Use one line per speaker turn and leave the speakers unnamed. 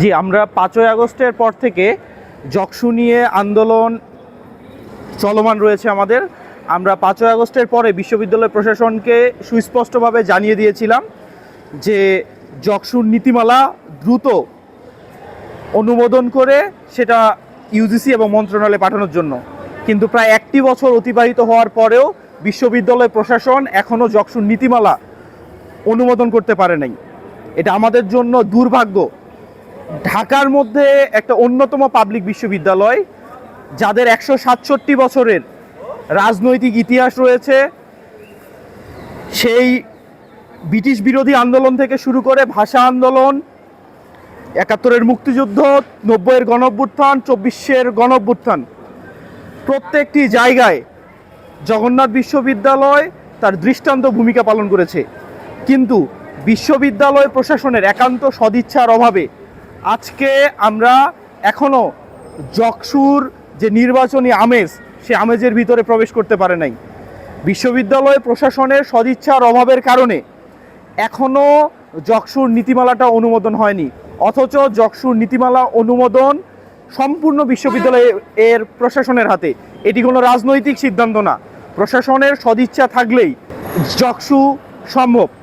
জি, আমরা পাঁচই আগস্টের পর থেকে জকসু নিয়ে আন্দোলন চলমান রয়েছে আমাদের। আমরা পাঁচই আগস্টের পরে বিশ্ববিদ্যালয় প্রশাসনকে সুস্পষ্টভাবে জানিয়ে দিয়েছিলাম যে জকসুর নীতিমালা দ্রুত অনুমোদন করে সেটা ইউজিসি এবং মন্ত্রণালয়ে পাঠানোর জন্য। কিন্তু প্রায় একটি বছর অতিবাহিত হওয়ার পরেও বিশ্ববিদ্যালয় প্রশাসন এখনও জকসুর নীতিমালা অনুমোদন করতে পারে নাই। এটা আমাদের জন্য দুর্ভাগ্য। ঢাকার মধ্যে একটা অন্যতম পাবলিক বিশ্ববিদ্যালয়, যাদের একশো সাতষট্টি বছরের রাজনৈতিক ইতিহাস রয়েছে, সেই ব্রিটিশ বিরোধী আন্দোলন থেকে শুরু করে ভাষা আন্দোলন, একাত্তরের মুক্তিযুদ্ধ, নব্বইয়ের গণঅভ্যুত্থান, চব্বিশের গণঅভ্যুত্থান। প্রত্যেকটি জায়গায় জগন্নাথ বিশ্ববিদ্যালয় তার দৃষ্টান্ত ভূমিকা পালন করেছে। কিন্তু বিশ্ববিদ্যালয় প্রশাসনের একান্ত সদিচ্ছার অভাবে আজকে আমরা এখনও জকসুর যে নির্বাচনী আমেজ, সে আমেজের ভিতরে প্রবেশ করতে পারে নাই। বিশ্ববিদ্যালয় প্রশাসনের সদিচ্ছার অভাবের কারণে এখনও জকসুর নীতিমালাটা অনুমোদন হয়নি। অথচ জকসুর নীতিমালা অনুমোদন সম্পূর্ণ বিশ্ববিদ্যালয় এর প্রশাসনের হাতে। এটি কোনো রাজনৈতিক সিদ্ধান্ত না। প্রশাসনের সদিচ্ছা থাকলেই জকসু সম্ভব।